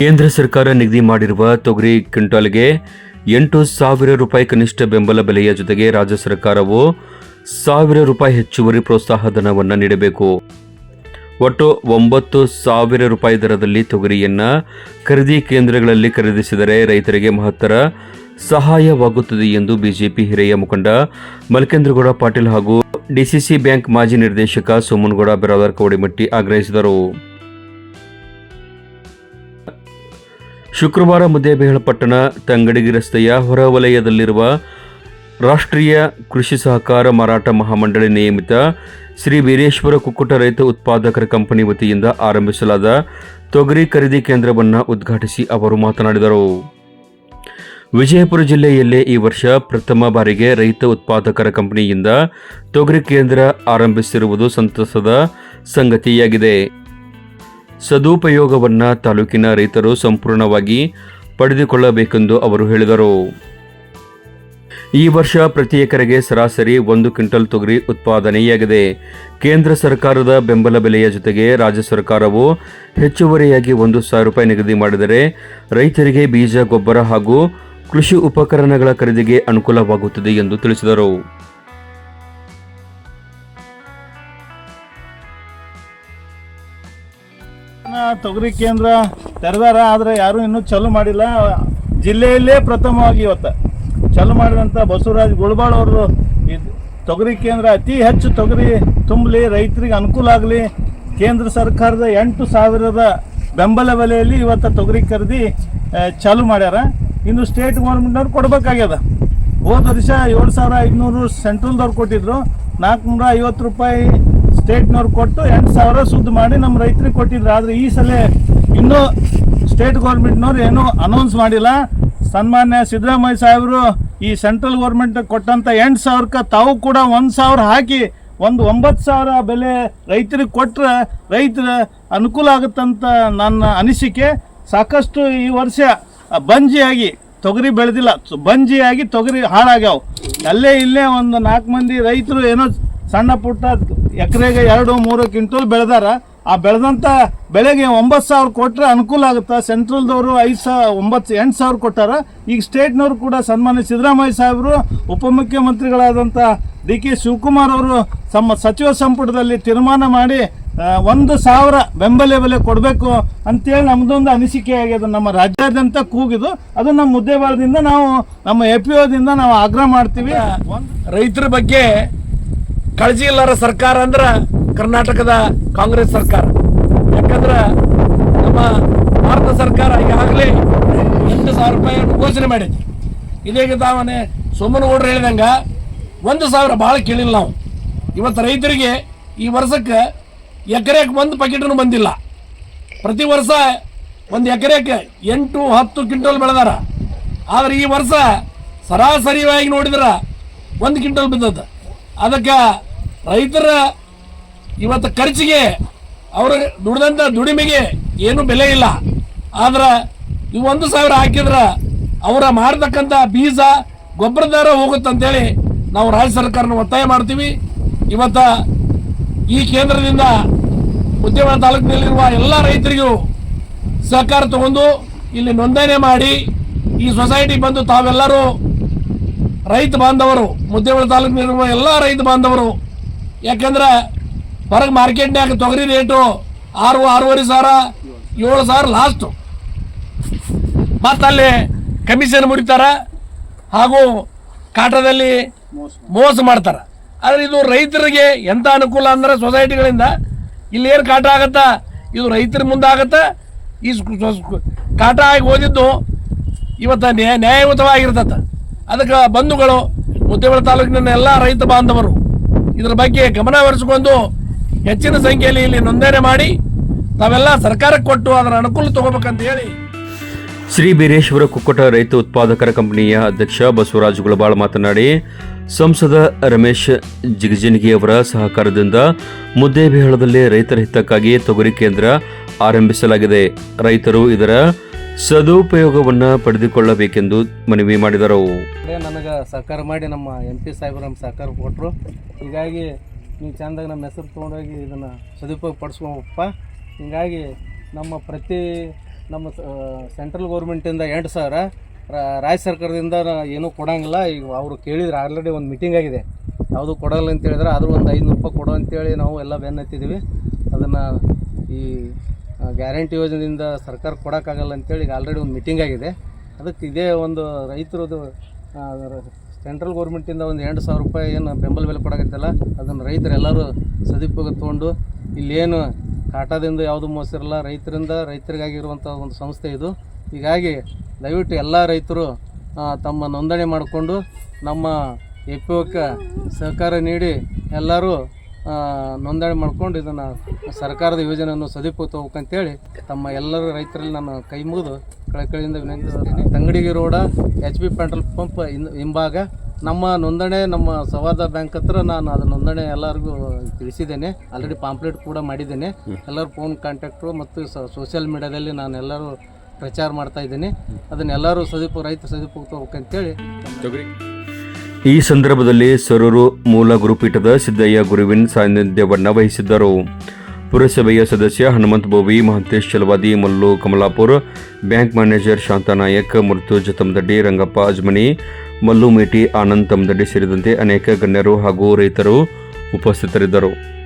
ಕೇಂದ್ರ ಸರ್ಕಾರ ನಿಗದಿ ಮಾಡಿರುವ ತೊಗರಿ ಕ್ವಿಂಟಾಲ್ಗೆ ಎಂಟು ಸಾವಿರ ರೂಪಾಯಿ ಕನಿಷ್ಠ ಬೆಂಬಲ ಬೆಲೆಯ ಜೊತೆಗೆ ರಾಜ್ಯ ಸರ್ಕಾರವು ಸಾವಿರ ರೂಪಾಯಿ ಹೆಚ್ಚುವರಿ ಪ್ರೋತ್ಸಾಹ ಧನವನ್ನು ನೀಡಬೇಕು. ಒಟ್ಟು ಒಂಬತ್ತು ಸಾವಿರ ರೂಪಾಯಿ ದರದಲ್ಲಿ ತೊಗರಿಯನ್ನು ಖರೀದಿ ಕೇಂದ್ರಗಳಲ್ಲಿ ಖರೀದಿಸಿದರೆ ರೈತರಿಗೆ ಮಹತ್ತರ ಸಹಾಯವಾಗುತ್ತದೆ ಎಂದು ಬಿಜೆಪಿ ಹಿರಿಯ ಮುಖಂಡ ಮಲ್ಕೇಂದ್ರಗೌಡ ಪಾಟೀಲ್ ಹಾಗೂ ಡಿಸಿಸಿ ಬ್ಯಾಂಕ್ ಮಾಜಿ ನಿರ್ದೇಶಕ ಸುಮನ್ಗೌಡ ಬಿರಾದರ್ ಕೋಡಿಮಟ್ಟಿ ಆಗ್ರಹಿಸಿದರು. ಶುಕ್ರವಾರ ಮುದ್ದೇಬೇಹಳಪಟ್ಟಣ ತಂಗಡಗಿ ರಸ್ತೆಯ ಹೊರವಲಯದಲ್ಲಿರುವ ರಾಷ್ಟ್ರೀಯ ಕೃಷಿ ಸಹಕಾರ ಮಾರಾಟ ಮಹಾಮಂಡಳಿ ನಿಯಮಿತ ಶ್ರೀ ವೀರೇಶ್ವರ ಕುಕ್ಕುಟ ರೈತ ಉತ್ಪಾದಕರ ಕಂಪನಿ ವತಿಯಿಂದ ಆರಂಭಿಸಲಾದ ತೊಗರಿ ಖರೀದಿ ಕೇಂದ್ರವನ್ನು ಉದ್ಘಾಟಿಸಿ ಅವರು ಮಾತನಾಡಿದರು. ವಿಜಯಪುರ ಜಿಲ್ಲೆಯಲ್ಲೇ ಈ ವರ್ಷ ಪ್ರಥಮ ಬಾರಿಗೆ ರೈತ ಉತ್ಪಾದಕರ ಕಂಪನಿಯಿಂದ ತೊಗರಿ ಕೇಂದ್ರ ಆರಂಭಿಸಿರುವುದು ಸಂತಸದ ಸಂಗತಿಯಾಗಿದೆ. ಸದುಪಯೋಗವನ್ನ ತಾಲೂಕಿನ ರೈತರು ಸಂಪೂರ್ಣವಾಗಿ ಪಡೆದುಕೊಳ್ಳಬೇಕೆಂದು ಅವರು ಹೇಳಿದರು. ಈ ವರ್ಷ ಪ್ರತಿ ಎಕರೆಗೆ ಸರಾಸರಿ ಒಂದು ಕ್ವಿಂಟಲ್ ತೊಗರಿ ಉತ್ಪಾದನೆಯಾಗಿದೆ. ಕೇಂದ್ರ ಸರ್ಕಾರದ ಬೆಂಬಲ ಬೆಲೆಯ ಜೊತೆಗೆ ರಾಜ್ಯ ಸರ್ಕಾರವು ಹೆಚ್ಚುವರಿಯಾಗಿ ಒಂದು ಸಾವಿರ ರೂಪಾಯಿ ನಿಗದಿ ಮಾಡಿದರೆ ರೈತರಿಗೆ ಬೀಜ, ಗೊಬ್ಬರ ಹಾಗೂ ಕೃಷಿ ಉಪಕರಣಗಳ ಖರೀದಿಗೆ ಅನುಕೂಲವಾಗುತ್ತದೆ ಎಂದು ತಿಳಿಸಿದರು. ತೊಗರಿ ಕೇಂದ್ರ ತೆರೆದಾರ, ಆದ್ರೆ ಯಾರು ಇನ್ನೂ ಚಾಲೂ ಮಾಡಿಲ್ಲ. ಜಿಲ್ಲೆಯಲ್ಲೇ ಪ್ರಥಮವಾಗಿ ಇವತ್ತು ಚಾಲೂ ಮಾಡಿದಂಥ ಬಸವರಾಜ್ ಗುಳ್ಬಾಳ್ ಅವರು ಈ ತೊಗರಿ ಕೇಂದ್ರ, ಅತಿ ಹೆಚ್ಚು ತೊಗರಿ ತುಂಬಲಿ ರೈತರಿಗೆ ಅನುಕೂಲ ಆಗಲಿ. ಕೇಂದ್ರ ಸರ್ಕಾರದ ಎಂಟು ಸಾವಿರದ ಬೆಂಬಲ ಬೆಲೆಯಲ್ಲಿ ಇವತ್ತು ತೊಗರಿ ಖರೀದಿ ಚಾಲು ಮಾಡ್ಯಾರ. ಇನ್ನು ಸ್ಟೇಟ್ ಗೌರ್ಮೆಂಟ್ನವ್ರು ಕೊಡಬೇಕಾಗ್ಯದ. ಹೋದ ವರ್ಷ ಏಳು ಸಾವಿರ ಐದುನೂರು ಸೆಂಟ್ರಲ್ದವ್ರು ಕೊಟ್ಟಿದ್ರು. ನಾಲ್ಕುನೂರ ಐವತ್ತು ರೂಪಾಯಿ ಸ್ಟೇಟ್ನವ್ರು ಕೊಟ್ಟು ಎಂಟು ಸಾವಿರ ಸುದ್ದು ಮಾಡಿ ನಮ್ಮ ರೈತರಿಗೆ ಕೊಟ್ಟಿದ್ರು. ಆದರೆ ಈ ಸಲ ಇನ್ನೂ ಸ್ಟೇಟ್ ಗೌರ್ಮೆಂಟ್ನವ್ರು ಏನೂ ಅನೌನ್ಸ್ ಮಾಡಿಲ್ಲ. ಸನ್ಮಾನ್ಯ ಸಿದ್ದರಾಮಯ್ಯ ಸಾಹೇಬರು ಈ ಸೆಂಟ್ರಲ್ ಗೌರ್ಮೆಂಟ್ ಕೊಟ್ಟಂಥ ಎಂಟು ಸಾವಿರಕ್ಕೆ ತಾವು ಕೂಡ ಒಂದು ಸಾವಿರ ಹಾಕಿ ಒಂದು ಒಂಬತ್ತು ಸಾವಿರ ಬೆಲೆ ರೈತರಿಗೆ ಕೊಟ್ಟರೆ ರೈತರ ಅನುಕೂಲ ಆಗುತ್ತಂತ ನನ್ನ ಅನಿಸಿಕೆ. ಸಾಕಷ್ಟು ಈ ವರ್ಷ ಬಂಜಿಯಾಗಿ ತೊಗರಿ ಬೆಳೆದಿಲ್ಲ. ಬಂಜಿಯಾಗಿ ತೊಗರಿ ಹಾಳಾಗ್ಯಾವು. ಅಲ್ಲೇ ಇಲ್ಲೇ ಒಂದು ನಾಲ್ಕು ಮಂದಿ ರೈತರು ಏನೋ ಸಣ್ಣ ಪುಟ್ಟ ಎಕರೆಗೆ ಎರಡು, ಮೂರು ಕ್ವಿಂಟಲ್ ಬೆಳೆದಾರ. ಆ ಬೆಳೆದಂಥ ಬೆಳೆಗೆ ಒಂಬತ್ತು ಸಾವಿರ ಕೊಟ್ಟರೆ ಅನುಕೂಲ ಆಗುತ್ತೆ? ಸೆಂಟ್ರಲ್ದವರು ಐದು ಸಾವಿರ ಒಂಬತ್ತು, ಎಂಟು ಸಾವಿರ ಕೊಟ್ಟಾರ. ಈಗ ಸ್ಟೇಟ್ನವರು ಕೂಡ ಸನ್ಮಾನ್ಯ ಸಿದ್ದರಾಮಯ್ಯ ಸಾಹೇಬರು ಉಪಮುಖ್ಯಮಂತ್ರಿಗಳಾದಂಥ ಡಿ ಕೆ ಶಿವಕುಮಾರ್ ಅವರು ತಮ್ಮ ಸಚಿವ ಸಂಪುಟದಲ್ಲಿ ತೀರ್ಮಾನ ಮಾಡಿ ಒಂದು ಸಾವಿರ ಬೆಂಬಲ ಬೆಲೆ ಕೊಡಬೇಕು ಅಂತೇಳಿ ನಮ್ಮದೊಂದು ಅನಿಸಿಕೆ ಆಗ್ಯದ ನಮ್ಮ ರಾಜ್ಯಾದ್ಯಂತ ಕೂಗಿದು ಅದು ನಮ್ಮ ಮುದ್ದೇಬಾಳದಿಂದ ನಾವು, ನಮ್ಮ ಎ ಪಿ ಓದಿಂದ ನಾವು ಆಗ್ರಹ ಮಾಡ್ತೀವಿ. ರೈತರ ಬಗ್ಗೆ ಕಾಳಜಿ ಇಲ್ಲಾರ ಸರ್ಕಾರ ಅಂದ್ರ ಕರ್ನಾಟಕದ ಕಾಂಗ್ರೆಸ್ ಸರ್ಕಾರ. ಯಾಕಂದ್ರ ನಮ್ಮ ಭಾರತ ಸರ್ಕಾರ ಈಗಾಗಲೇ ಎಂಟು ಸಾವಿರ ರೂಪಾಯಿ ಘೋಷಣೆ ಮಾಡಿದೆ ಇದೀಗ ತಾವನೆ ಸೋಮನಗೌಡರು ಹೇಳಿದಂಗ ಒಂದು ಸಾವಿರ ಭಾಳ ಕೇಳಿಲ್ಲ ನಾವು. ಇವತ್ತು ರೈತರಿಗೆ ಈ ವರ್ಷಕ್ಕೆ ಎಕರೆಗೆ ಒಂದು ಪ್ಯಾಕೆಟನ್ನು ಬಂದಿಲ್ಲ. ಪ್ರತಿ ವರ್ಷ ಒಂದು ಎಕರೆಗೆ ಎಂಟು ಹತ್ತು ಕ್ವಿಂಟಲ್ ಬೆಳೆದಾರ. ಆದ್ರೆ ಈ ವರ್ಷ ಸರಾಸರಿಯಾಗಿ ನೋಡಿದ್ರೆ ಒಂದು ಕ್ವಿಂಟಲ್ ಬಿದ್ದದ. ಅದಕ್ಕೆ ರೈತರ ಇವತ್ತು ಖರ್ಚಿಗೆ ಅವರು ದುಡ್ದಂಥ ದುಡಿಮೆಗೆ ಏನು ಬೆಲೆ ಇಲ್ಲ. ಆದ್ರೆ ಈ ಒಂದು ಸಾವಿರ ಹಾಕಿದ್ರೆ ಅವರ ಮಾಡ್ತಕ್ಕಂಥ ಬೀಜ ಗೊಬ್ಬರದಾರ ಹೋಗುತ್ತಂತೇಳಿ ನಾವು ರಾಜ್ಯ ಸರ್ಕಾರನ ಒತ್ತಾಯ ಮಾಡ್ತೀವಿ. ಇವತ್ತ ಈ ಕೇಂದ್ರದಿಂದ ಉದ್ಯಮ ತಾಲೂಕಿನಲ್ಲಿರುವ ಎಲ್ಲ ರೈತರಿಗೂ ಸಹಕಾರ ತಗೊಂಡು ಇಲ್ಲಿ ನೋಂದಣಿ ಮಾಡಿ ಈ ಸೊಸೈಟಿ ಬಂದು ತಾವೆಲ್ಲರೂ ರೈತ ಬಾಂಧವರು ಮುದ್ದೇವಾಡ ತಾಲೂಕಿನಲ್ಲಿರುವ ಎಲ್ಲ ರೈತ ಬಾಂಧವರು ಯಾಕಂದ್ರೆ ಹೊರಗೆ ಮಾರ್ಕೆಟ್ನ್ಯಾಗ ತೊಗರಿ ರೇಟು ಆರು, ಆರೂವರೆ ಸಾವಿರ, ಏಳು ಸಾವಿರ ಲಾಸ್ಟು ಮತ್ತಲ್ಲಿ ಕಮಿಷನ್ ಮುಡಿತಾರೆ ಹಾಗೂ ಕಾಟದಲ್ಲಿ ಮೋಸ ಮಾಡ್ತಾರೆ. ಆದರೆ ಇದು ರೈತರಿಗೆ ಎಂಥ ಅನುಕೂಲ ಅಂದ್ರೆ ಸೊಸೈಟಿಗಳಿಂದ ಇಲ್ಲಿ ಏನು ಕಾಟ ಆಗತ್ತಾ? ಇದು ರೈತರ ಮುಂದೆ ಆಗತ್ತಾ? ಈ ಕಾಟ ಆಗಿ ಓದಿದ್ದು ಇವತ್ತು ನ್ಯಾಯ ನ್ಯಾಯಯುತವಾಗಿರ್ತದ. ಅದಕ್ಕೆ ಬಂಧುಗಳು ಮುದ್ದೇಬಳ ತಾಲೂಕಿನ ಎಲ್ಲ ರೈತ ಬಾಂಧವರು ಇದರ ಬಗ್ಗೆ ಗಮನ ಹರಿಸಿಕೊಂಡು ಹೆಚ್ಚಿನ ಸಂಖ್ಯೆಯಲ್ಲಿ ಇಲ್ಲಿ ನೋಂದಣಿ ಮಾಡಿ ತಾವೆಲ್ಲ ಸರ್ಕಾರಕ್ಕೆ ಕೊಟ್ಟು ಅದರ ಅನುಕೂಲ ತಗೋಬೇಕಂತ ಹೇಳಿ. ಶ್ರೀ ಬೀರೇಶ್ವರ ಕುಕ್ಕಟ ರೈತ ಉತ್ಪಾದಕರ ಕಂಪನಿಯ ಅಧ್ಯಕ್ಷ ಬಸವರಾಜ್ ಗುಳಬಾಳ್ ಮಾತನಾಡಿ, ಸಂಸದ ರಮೇಶ್ ಜಿಗಜಿನಗಿ ಅವರ ಸಹಕಾರದಿಂದ ಮುದ್ದೇಬಿಹಾಳದಲ್ಲಿ ರೈತರ ಹಿತಕ್ಕಾಗಿ ತೊಗರಿ ಕೇಂದ್ರ ಆರಂಭಿಸಲಾಗಿದೆ. ರೈತರು ಇದರ ಸದುಪಯೋಗವನ್ನು ಪಡೆದುಕೊಳ್ಳಬೇಕೆಂದು ಮನವಿ ಮಾಡಿದರು. ನನಗೆ ಸಹಕಾರ ಮಾಡಿ ನಮ್ಮ ಎಂ ಪಿ ಸಾಹೇಬರು ನಮ್ಮ ಸಹಕಾರ ಕೊಟ್ಟರು ಹೀಗಾಗಿ ನೀವು ಚಂದಾಗಿ ನಮ್ಮ ಹೆಸರು ತೊಗೊಂಡೋಗಿ ಇದನ್ನು ಸದುಪಯೋಗ ಪಡಿಸ್ಕೊಳಪ್ಪ ಹೀಗಾಗಿ ನಮ್ಮ ಪ್ರತಿ ನಮ್ಮ ಸೆಂಟ್ರಲ್ ಗೌರ್ಮೆಂಟಿಂದ ಎಂಟು ಸಾವಿರ ರಾಜ್ಯ ಸರ್ಕಾರದಿಂದ ಏನೂ ಕೊಡೋಂಗಿಲ್ಲ. ಈಗ ಅವರು ಕೇಳಿದ್ರೆ ಆಲ್ರೆಡಿ ಒಂದು ಮೀಟಿಂಗ್ ಆಗಿದೆ. ಯಾವುದು ಕೊಡಲ್ಲ ಅಂತ ಹೇಳಿದ್ರೆ ಆದರೂ ಒಂದು ಐನೂರು ರೂಪಾಯಿ ಕೊಡು ಅಂತೇಳಿ ನಾವು ಎಲ್ಲ ಬೆನ್ನತ್ತಿದ್ದೀವಿ. ಅದನ್ನು ಈ ಗ್ಯಾರಂಟಿ ಯೋಜನೆಯಿಂದ ಸರ್ಕಾರ ಕೊಡೋಕ್ಕಾಗಲ್ಲ ಅಂತೇಳಿ ಈಗ ಆಲ್ರೆಡಿ ಒಂದು ಮೀಟಿಂಗ್ ಆಗಿದೆ. ಅದಕ್ಕೆ ಇದೇ ಒಂದು ರೈತರದು ಸೆಂಟ್ರಲ್ ಗೌರ್ಮೆಂಟಿಂದ ಒಂದು ಎಂಟು ಸಾವಿರ ರೂಪಾಯಿ ಏನು ಬೆಂಬಲ ಬೆಲೆ ಕೊಡಕತ್ತಲ್ಲ, ಅದನ್ನು ರೈತರೆಲ್ಲರೂ ಸದುಪಯೋಗ ತೊಗೊಂಡು ಇಲ್ಲೇನು ಕಾಟಾದಿಂದ ಯಾವುದು ಮೋಸ ಇರಲ್ಲ ರೈತರಿಂದ ರೈತರಿಗಾಗಿರುವಂಥ ಒಂದು ಸಂಸ್ಥೆ ಇದು. ಹೀಗಾಗಿ ದಯವಿಟ್ಟು ಎಲ್ಲ ರೈತರು ತಮ್ಮ ನೋಂದಣಿ ಮಾಡಿಕೊಂಡು ನಮ್ಮ ಎ ಪಿ ಒಕ್ಕೆ ಸಹಕಾರ ನೀಡಿ ಎಲ್ಲರೂ ನೋಂದಣಿ ಮಾಡ್ಕೊಂಡು ಇದನ್ನು ಸರ್ಕಾರದ ಯೋಜನೆಯನ್ನು ಸದುಪಯೋಗ ಹೋಗ್ಬೇಕಂತೇಳಿ ತಮ್ಮ ಎಲ್ಲರೂ ರೈತರಲ್ಲಿ ನಾನು ಕೈ ಮುಗಿದು ಕಳಕಳಿಯಿಂದ ವಿನಂತಿಸ್ತೀನಿ. Tangadagi road H P petrol pump ಹಿಂಭಾಗ ನಮ್ಮ ನೋಂದಣಿ, ನಮ್ಮ ಸವಾದ ಬ್ಯಾಂಕ್ ಹತ್ರ ನಾನು ಅದು ನೋಂದಣಿ ಎಲ್ಲರಿಗೂ ತಿಳಿಸಿದ್ದೇನೆ. ಆಲ್ರೆಡಿ ಪಾಂಪ್ಲೆಟ್ ಕೂಡ ಮಾಡಿದ್ದೇನೆ. ಎಲ್ಲರೂ ಫೋನ್ ಕಾಂಟ್ಯಾಕ್ಟು ಮತ್ತು ಸೋಷಿಯಲ್ ಮೀಡಿಯಾದಲ್ಲಿ ನಾನು ಎಲ್ಲರೂ ಪ್ರಚಾರ ಮಾಡ್ತಾ ಇದ್ದೀನಿ. ಅದನ್ನೆಲ್ಲರೂ ಸದುಪಯೋಗ ರೈತ ಸದುಪಯೋಗ ತಗೋಬೇಕಂತೇಳಿ ಈ ಸಂದರ್ಭದಲ್ಲಿ ಸರೂರು ಮೂಲ ಗುರುಪೀಠದ ಸಿದ್ದಯ್ಯ ಗುರುವಿನ ಸಾನ್ನಿಧ್ಯವನ್ನು ವಹಿಸಿದ್ದರು. ಪುರಸಭೆಯ ಸದಸ್ಯ ಹನುಮಂತ ಬೋವಿ, ಮಹಂತೇಶ್ ಚಲವಾದಿ, ಮಲ್ಲು ಕಮಲಾಪುರ್, ಬ್ಯಾಂಕ್ ಮ್ಯಾನೇಜರ್ ಶಾಂತಾನಾಯಕ್ ಮೃತು ತಮದಡ್ಡಿ ರಂಗಪ್ಪ ಅಜ್ಮನಿ, ಮಲ್ಲು ಮೇಟಿ ಆನಂದ್ ತಮದಡ್ಡಿ ಸೇರಿದಂತೆ ಅನೇಕ ಗಣ್ಯರು ಹಾಗೂ ರೈತರು ಉಪಸ್ಥಿತರಿದ್ದರು.